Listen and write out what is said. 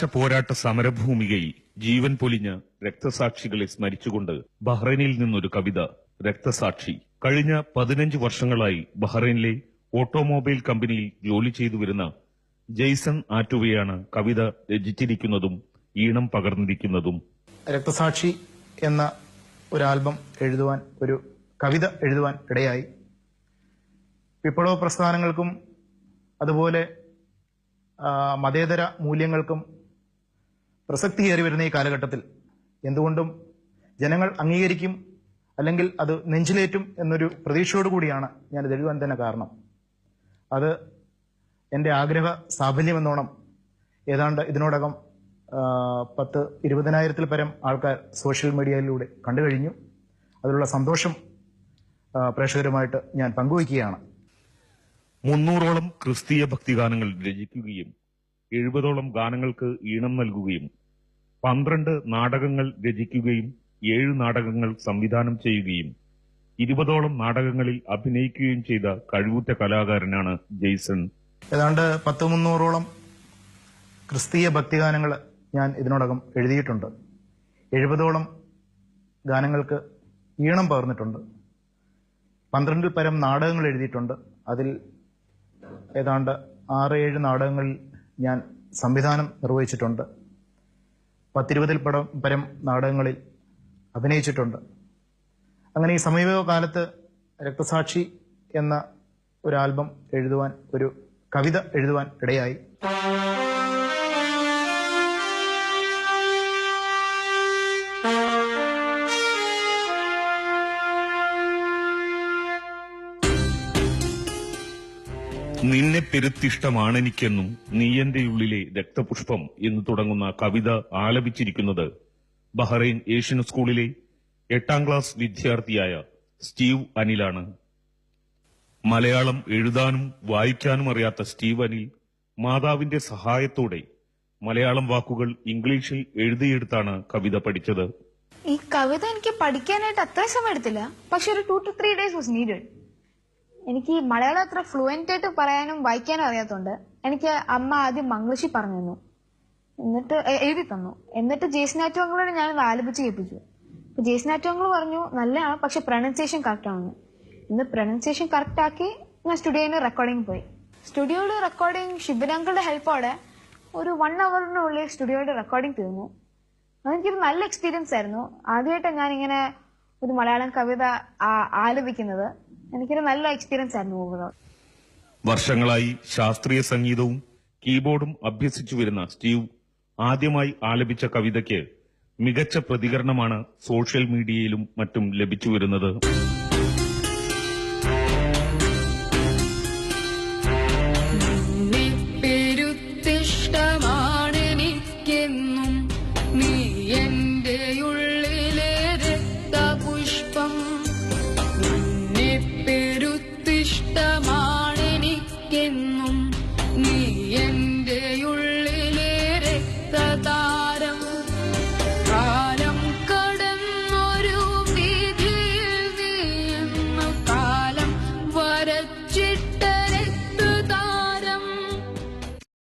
പോരാട്ട സമരഭൂമികയിൽ ജീവൻ പൊലിഞ്ഞ് രക്തസാക്ഷികളെ സ്മരിച്ചുകൊണ്ട് ബഹ്റൈനിൽ നിന്നൊരു കവിത രക്തസാക്ഷി. കഴിഞ്ഞ പതിനഞ്ച് വർഷങ്ങളായി ബഹ്റൈനിലെ ഓട്ടോമൊബൈൽ കമ്പനിയിൽ ജോലി ചെയ്തു വരുന്ന ജെയ്സൺ ആറ്റുവയാണ് കവിത രചിച്ചിരിക്കുന്നതും ഈണം പകർന്നിരിക്കുന്നതും. രക്തസാക്ഷി എന്ന ഒരു ആൽബം എഴുതുവാൻ ഒരു കവിത എഴുതുവാൻ ഇടയായി. വിപ്ലവ പ്രസ്ഥാനങ്ങൾക്കും അതുപോലെ മതേതര മൂല്യങ്ങൾക്കും പ്രസക്തിയേറി വരുന്ന ഈ കാലഘട്ടത്തിൽ എന്തുകൊണ്ടും ജനങ്ങൾ അംഗീകരിക്കും അല്ലെങ്കിൽ അത് നെഞ്ചിലേറ്റും എന്നൊരു പ്രതീക്ഷയോടുകൂടിയാണ് ഞാൻ ഇത് എഴുതാൻ തന്നെ കാരണം. അത് എന്റെ ആഗ്രഹ സാഫല്യമെന്നോണം ഏതാണ്ട് ഇതിനോടകം പത്ത് ഇരുപതിനായിരത്തിൽ പരം ആൾക്കാർ സോഷ്യൽ മീഡിയയിലൂടെ കണ്ടു കഴിഞ്ഞു അതിലുള്ള സന്തോഷം പ്രേക്ഷകരുമായിട്ട് ഞാൻ പങ്കുവയ്ക്കുകയാണ്. മുന്നൂറോളം ക്രിസ്തീയ ഭക്തിഗാനങ്ങൾ രചിക്കുകയും എഴുപതോളം ഗാനങ്ങൾക്ക് ഈണം നൽകുകയും പന്ത്രണ്ട് നാടകങ്ങൾ രചിക്കുകയും ഏഴ് നാടകങ്ങൾ സംവിധാനം ചെയ്യുകയും ഇരുപതോളം നാടകങ്ങളിൽ അഭിനയിക്കുകയും ചെയ്ത കഴിവുറ്റ കലാകാരനാണ് ജെയ്സൺ. ഏതാണ്ട് പത്ത് മുന്നൂറോളം ക്രിസ്തീയ ഭക്തിഗാനങ്ങൾ ഞാൻ ഇതിനോടകം എഴുതിയിട്ടുണ്ട്. എഴുപതോളം ഗാനങ്ങൾക്ക് ഈണം പകർന്നിട്ടുണ്ട്. പന്ത്രണ്ടിൽ പരം നാടകങ്ങൾ എഴുതിയിട്ടുണ്ട്. അതിൽ ഏതാണ്ട് ആറ് ഏഴ് നാടകങ്ങളിൽ ഞാൻ സംവിധാനം നിർവഹിച്ചിട്ടുണ്ട്. പത്തിരുപതിൽ പടം പരം നാടകങ്ങളിൽ അഭിനയിച്ചിട്ടുണ്ട്. അങ്ങനെ ഈ സമീപകാലത്ത് രക്തസാക്ഷി എന്ന ഒരു ആൽബം എഴുതുവാൻ ഒരു കവിത എഴുതുവാൻ ഇടയായി. നിന്നെ പെരുത്തിഷ്ടമാണ് എനിക്കെന്നും നീ എന്റെ ഉള്ളിലെ രക്തപുഷ്പം എന്ന് തുടങ്ങുന്ന കവിത ആലപിച്ചിരിക്കുന്നത് ബഹ്റൈൻ ഏഷ്യൻ സ്കൂളിലെ എട്ടാം ക്ലാസ് വിദ്യാർത്ഥിയായ സ്റ്റീവ് അനിലാണ്. മലയാളം എഴുതാനും വായിക്കാനും അറിയാത്ത സ്റ്റീവ് അനിൽ മാതാവിന്റെ സഹായത്തോടെ മലയാളം വാക്കുകൾ ഇംഗ്ലീഷിൽ എഴുതിയെടുത്താണ് കവിത പഠിച്ചത്. ഈ കവിത എനിക്ക് പഠിക്കാനായിട്ട് അത്ര സമയം എടുത്തില്ല പക്ഷെ ഒരു two two three days was needed എനിക്ക് മലയാളം അത്ര ഫ്ലുവന്റ് ആയിട്ട് പറയാനും വായിക്കാനും അറിയാത്തതുകൊണ്ട് എനിക്ക് അമ്മ ആദ്യം മംഗ്ലീഷിൽ പറഞ്ഞു തന്നു എന്നിട്ട് എഴുതി തന്നു. എന്നിട്ട് ജേസ്നാറ്റോങ്ങളോട് ഞാൻ ആലപിച്ച് കേൾപ്പിച്ചു. അപ്പൊ ജേസ്നാറ്റോങ്ങൾ പറഞ്ഞു നല്ലതാണ് പക്ഷെ പ്രൊനൗൺസിയേഷൻ കറക്റ്റ് ആണെന്ന് ഇന്ന് പ്രൊനൗൺസിയേഷൻ കറക്റ്റ് ആക്കി ഞാൻ സ്റ്റുഡിയോയിൽ റെക്കോർഡിംഗ് പോയി. സ്റ്റുഡിയോയിൽ റെക്കോർഡിംഗ് ഷിബിനങ്ങളുടെ ഹെൽപ്പോടെ ഒരു വൺ അവറിനുള്ളിൽ സ്റ്റുഡിയോയുടെ റെക്കോർഡിംഗ് തീർന്നു. അതെനിക്കൊരു നല്ല എക്സ്പീരിയൻസ് ആയിരുന്നു. ആദ്യമായിട്ടാണ് ഞാൻ ഇങ്ങനെ ഒരു മലയാളം കവിത ആലപിക്കുന്നത്. എനിക്കൊരു നല്ല എക്സ്പീരിയൻസ് ആയിരുന്നു ഓവറോൾ വർഷങ്ങളായി ശാസ്ത്രീയ സംഗീതവും കീബോർഡും അഭ്യസിച്ചു വരുന്ന സ്റ്റീവ് ആദ്യമായി ആലപിച്ച കവിതയ്ക്ക് മികച്ച പ്രതികരണമാണ് സോഷ്യൽ മീഡിയയിലും മറ്റും ലഭിച്ചു വരുന്നത്.